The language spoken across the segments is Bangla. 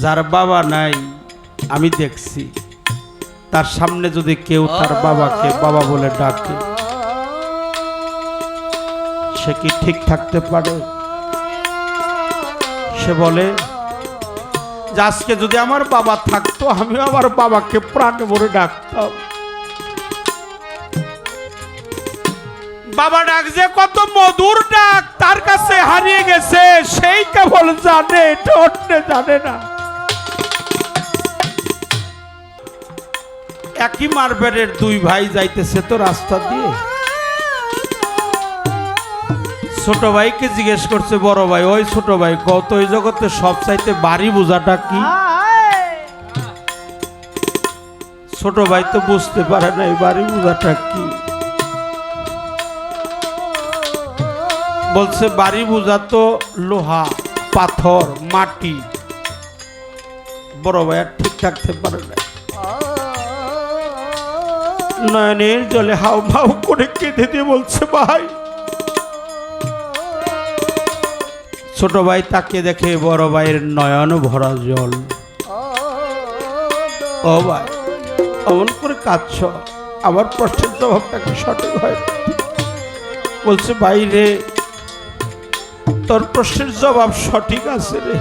যার বাবা নাই, আমি দেখছি। তার সামনে যদি কেউ তার বাবাকে বাবা বলে ডাকে, সে কি ঠিক থাকতে পারে? সে বলে, যে আজকে যদি আমার বাবা থাকতো আমি আমার বাবাকে প্রাণ ভরে ডাকতাম। বাবা ডাক যে, কত মধুর ডাক, তার কাছে হারিয়ে গেছে, সেই কেবল জানে জানে না। একই মারবেলের দুই ভাই যাইতেছে তো রাস্তা দিয়ে। ছোট ভাইকে জিজ্ঞেস করছে, বড় ভাই, ওই ছোট ভাই কত ওই জগতে সব চাইতে বাড়ি বোঝাটা কি? ছোট ভাই তো বুঝতে পারে না, এই বাড়ি বোঝাটা কি? বলছে, বাড়ি বোঝা তো লোহা, পাথর, মাটি। বড় ভাই আর ঠিক থাকতে পারে না। নয়নের জলে হাও মাও করে কেঁদে দিয়ে বলছে, ভাই। ছোট ভাই তাকে দেখে বড় ভাইয়ের নয়ন ভরা জল। ও ভাই, অমন করে কাঁদছ? আমার প্রশ্নের জবাবটা কি সঠিক হয়? বলছে, ভাই রে, তোর প্রশ্নের জবাব সঠিক আছে রে।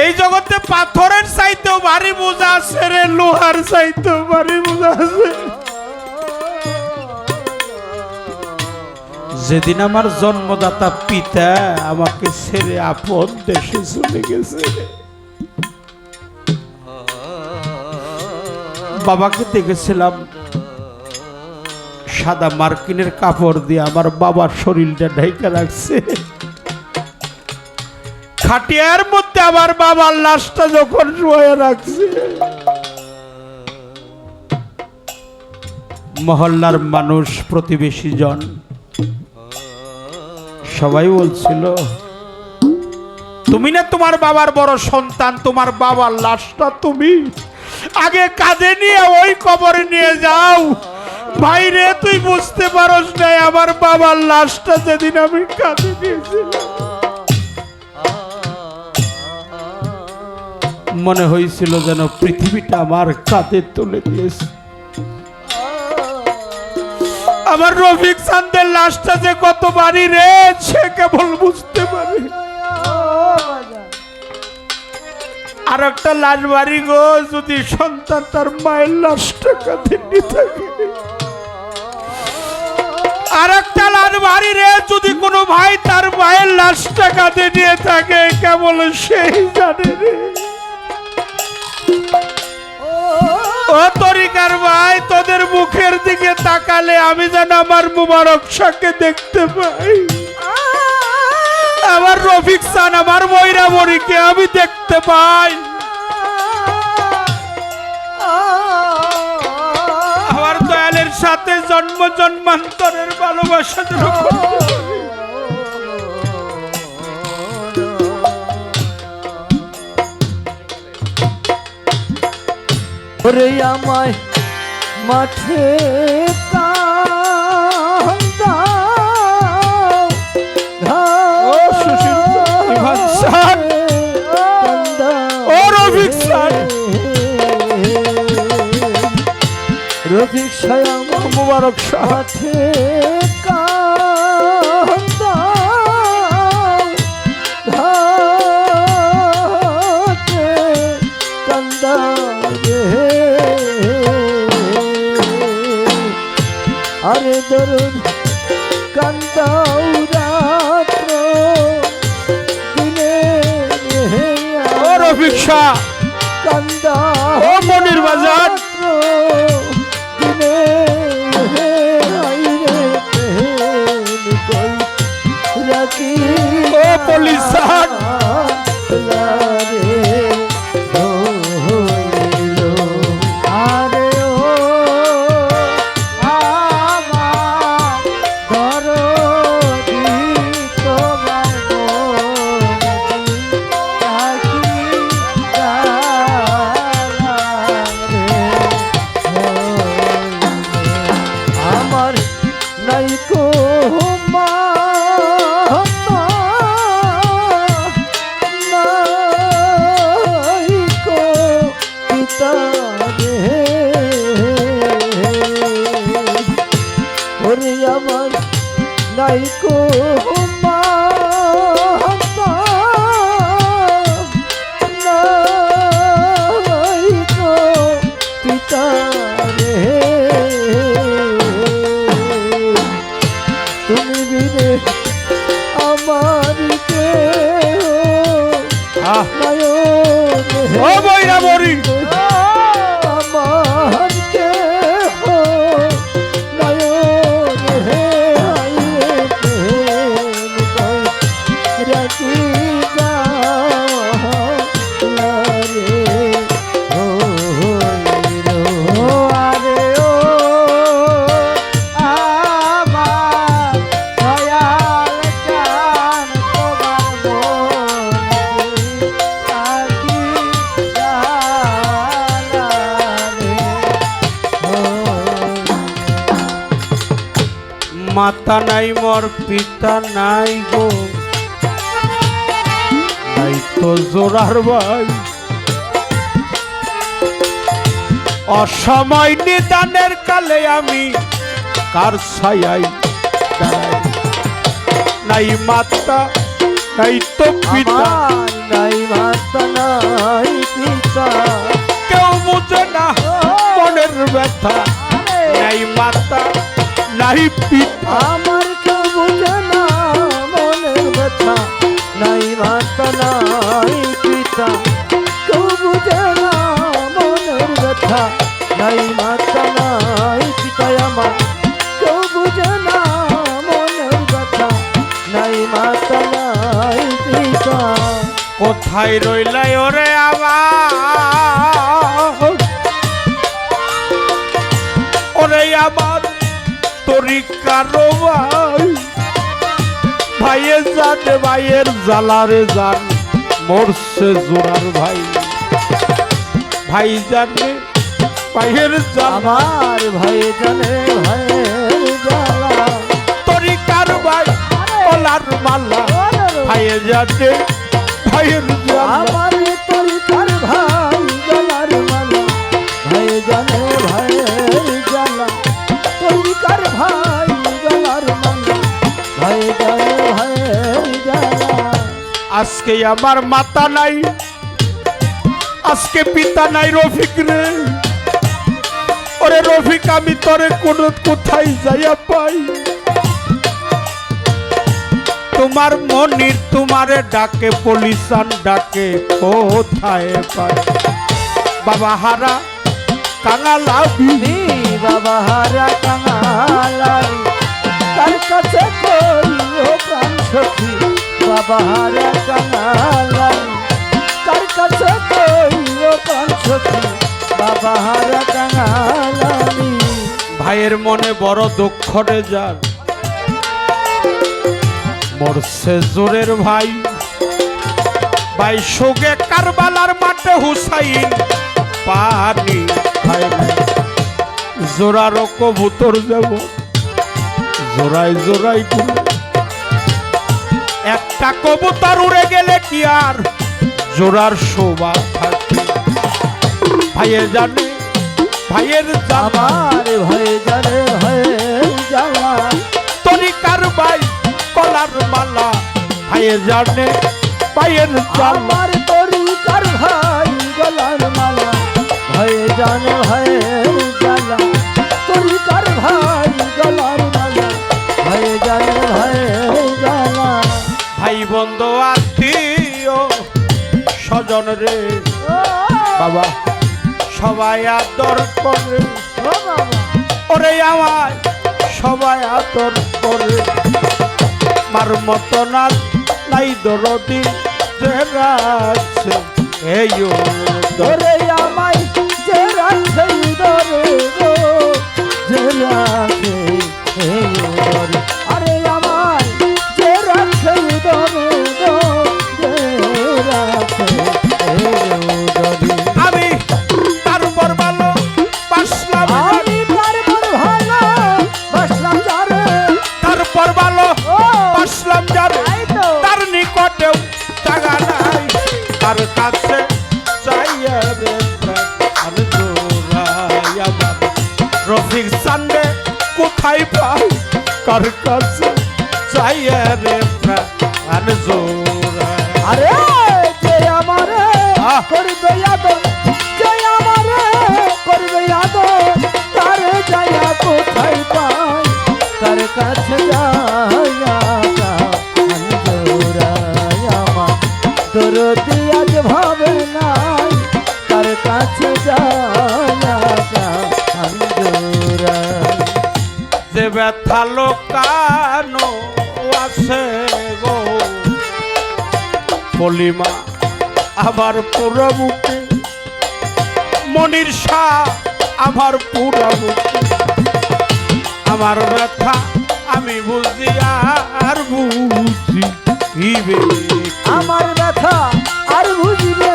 এই জগতে পাথরের চাইতেও ভারী বোঝা আছে রে, লোহার চাইতেও ভারী বোঝা আছে। যেদিন আমার জন্মদাতা পিতা আমাকে ছেড়ে আপন দেশে চলে গেছে। বাবাকে দেখেছিলাম, সাদা মার্কিনের কাপড় দিয়ে আমার বাবার শরীরটা ঢাইকা রাখছে। খাটিয়ার মধ্যে আমার বাবার লাশটা যখন শুয়ে রাখছে। মহল্লার মানুষ প্রতিবেশী জন সবাই বলছিল, তুমি না তোমার বাবার বড় সন্তান, তোমার বাবার লাশটা তুমি আগে কাঁধে নিয়ে ওই কবরে নিয়ে যাও। ভাইরে, তুই বুঝতে পারস নাই, আমার বাবার লাশটা যেদিন আমি কাঁধে নিয়েছিলাম। মনে হয়েছিল যেন পৃথিবীটা আমার কাঁধে তুলে দিয়েছে। আমার রফিক চান্দের লাশটা যে কত বাড়ি রে, সে কেবল বুঝতে পারে। আর একটা লাশ বাড়ি গো, যদি সন্তান তার মায়ের লাশটা কাঁধে নিয়ে থাকে। আর একটা যদি কোনো ভাই তার মায়ের লাশটা কাঁধে নিয়ে থাকে, কেবল সেই জানে রে। ও তরিকার ভাই, তোদের মুখের দিকে তাকালে আমি যেন আমার মুবারক শাহকে দেখতে পাই। আমার রফিক সান, আমার ময়রা আমি দেখতে পাই। আমার দয়ালের সাথে জন্ম জন্মান্তরের ভালোবাসা ওরে আমায় মাঠে রফিক স্যার। রফিক সায় আমার মুবারক শাহ ও পুলিশ পিতা নাই গো। নাই তো জোরার ভাই। অসময় নিদানের কালে আমি কার ছায়াই দাঁড়াই? নাই মাতা নাই তো পিতা। নাই মাতা নাই পিতা। কেউ বুঝে না মনের ব্যথা। নাই মাতা নাই পিতা। মাতা নাই পিতা কেউ বুঝে না মনের ব্যথা নাই মাতা নাই পিতা আমার। কেউ বুঝে না মনের ব্যথা নাই মাতা পিতা। কোথায় রইলাই ওরে আমার ওরে আমার তরিকার ভাই ভাইয়ের জানে ভাইয়ের জালারে যান মরছে জোরার ভাই। ভাই জানে ভাইয়ের জামার ভাই জানে ভাইয়ের জ্বালা। তরিকার ভাই কলার মালা। ভাইয়ের জানে ভাইয়ের আমার তরিকার ভাই আজকে আমার মাতা নাই, আজকে পিতা নাই রফিক রে। ওরে রফিক, আমি তোরে কোন কোথায় যাইয়া পাই? তোমার মনির তোমারে ডাকে, পলিশান ডাকে, কোথায় পাই? বাবা হারা কাঙালাবি নি বাবা হারা কাঙালারি তার কাছে কইও প্রাণ সখী। ভাইয়ের মনে বড় দুঃখ রে যার মরছে জোরের ভাই ভাই সোগে কারবালার মাঠে হুসাইন পানি না। জোরার কবুতর যাব জোড়াই জোড়াই। একটা কবুতর উড়ে গেলে কি আর? জোড়ার শোভা থাকে। ভাইয়ে জানে ভাইয়ের জামা। আমার ভয় জানে ভয় জ্বালা তরিকার ভাই কলার মালা। ভাইয়ের জানে ভাইয়ের জামা। আমার তরিকার ভাই গলার মালা। ভয় জানে ভয় স্বজন রে। বাবা, সবাই আদর করে। ওরে আমায় সবাই আদর করে। মার মতো না নাই দরদি যে রাখছে। আমায় যে রাখে ধরে যে রাখে এই কার কাছে চাইয়া রে প্রাণ জোড়া আরে যে আমারে! করবে আদর যে আমারে করবে আদর তারে যাইয়া কোথায় পাই তার কাছে ব্যথা লোকানো আছে গো। পলিমা আমার পুরো বুকে মনির শাহ আমার পুরো বুকে আমার ব্যথা আমি বুঝি আর বুঝি আমার ব্যথা আর বুঝবে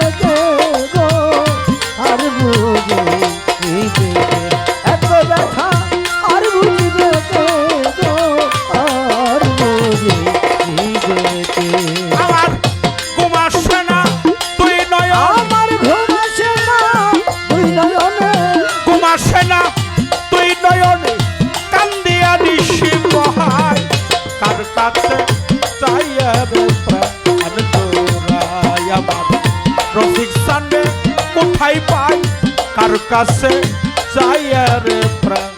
রফিক সান্ডে কোথায় পাই? কার কাছে চাইয়া রে প্রাণ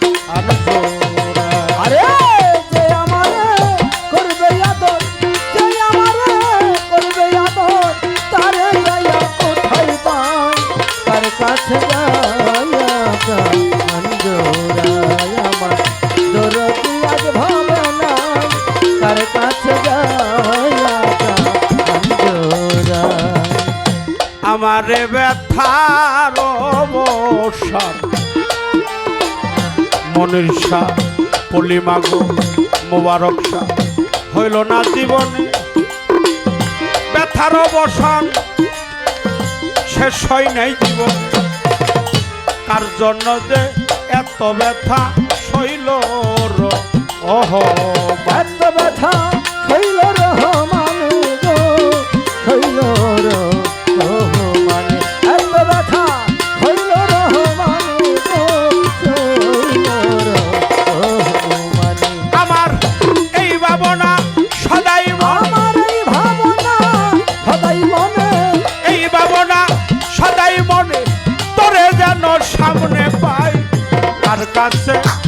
আমারে ব্যথার অবসর মনির শাহ পলিমাগো মোবারক শাহ হইল না জীবনে ব্যথার অবসান। শেষ হয় নাই জীবন। কার জন্য যে এত ব্যথা শৈল ওহ এত ব্যথা শৈল রহমানে কাছে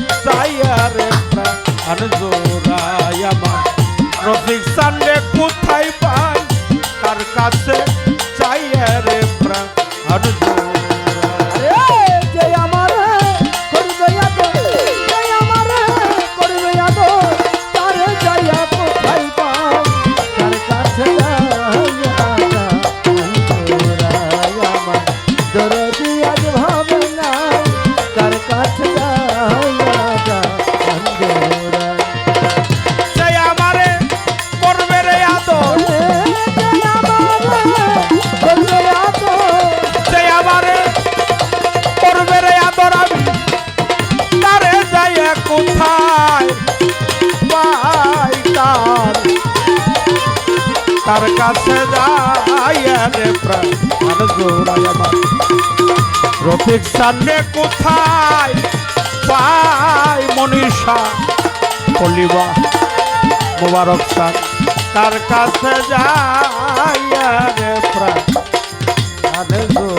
তার কাছে যাইয়া রে প্রাণ। রফিক সামনে কোথায়? পাই মনীষা পলিবা মোবারক সার তার কাছে যাইয়া রে প্রাণ। জোড়াই